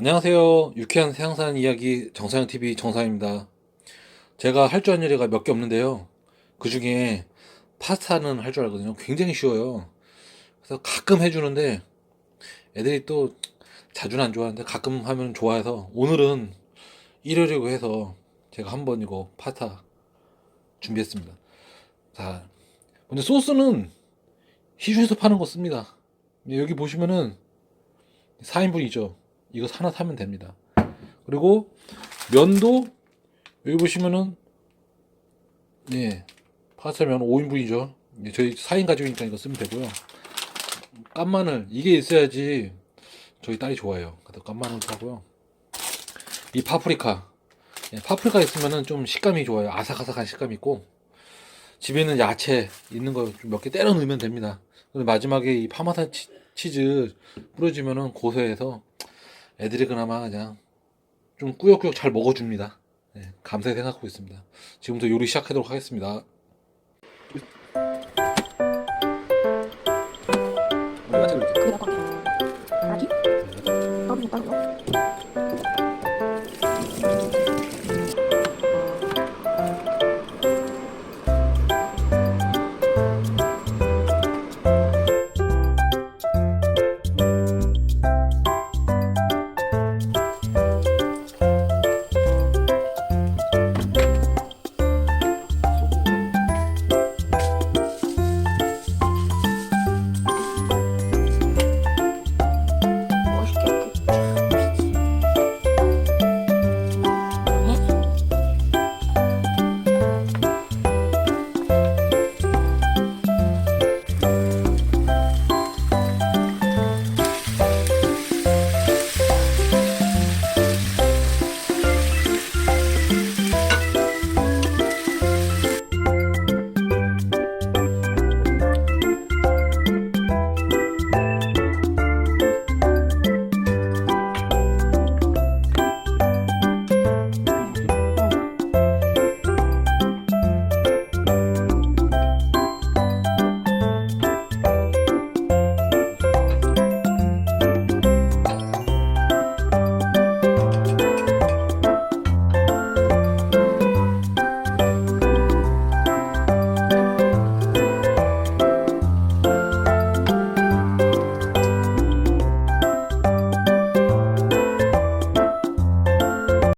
안녕하세요. 유쾌한 생산 이야기 정사영 TV 정사입니다. 제가 할 줄 아는 요리가 몇 개 없는데요. 그 중에 파스타는 할 줄 알거든요. 굉장히 쉬워요. 그래서 가끔 해주는데 애들이 또 자주는 안 좋아하는데 가끔 하면 좋아해서 오늘은 일요일이고 해서 제가 한번 이거 파스타 준비했습니다. 자, 먼저 소스는 시중에서 파는 거 씁니다. 여기 보시면은 4인분이죠. 이거 하나 사면 됩니다. 그리고 면도 여기 보시면은 예 파스타면 5인분이죠. 예, 저희 4인 가족이니까 이거 쓰면 되고요. 깐마늘 이게 있어야지 저희 딸이 좋아해요. 그래서 깐마늘 사고요. 이 파프리카 예, 파프리카 있으면은 좀 식감이 좋아요. 아삭아삭한 식감이 있고 집에 있는 야채 있는 거 몇 개 때려 넣으면 됩니다. 마지막에 이 파마산 치, 치즈 뿌려주면은 고소해서 애들이 그나마 그냥 좀 꾸역꾸역 잘 먹어줍니다. 네, 감사히 생각하고 있습니다. 지금부터 요리 시작하도록 하겠습니다.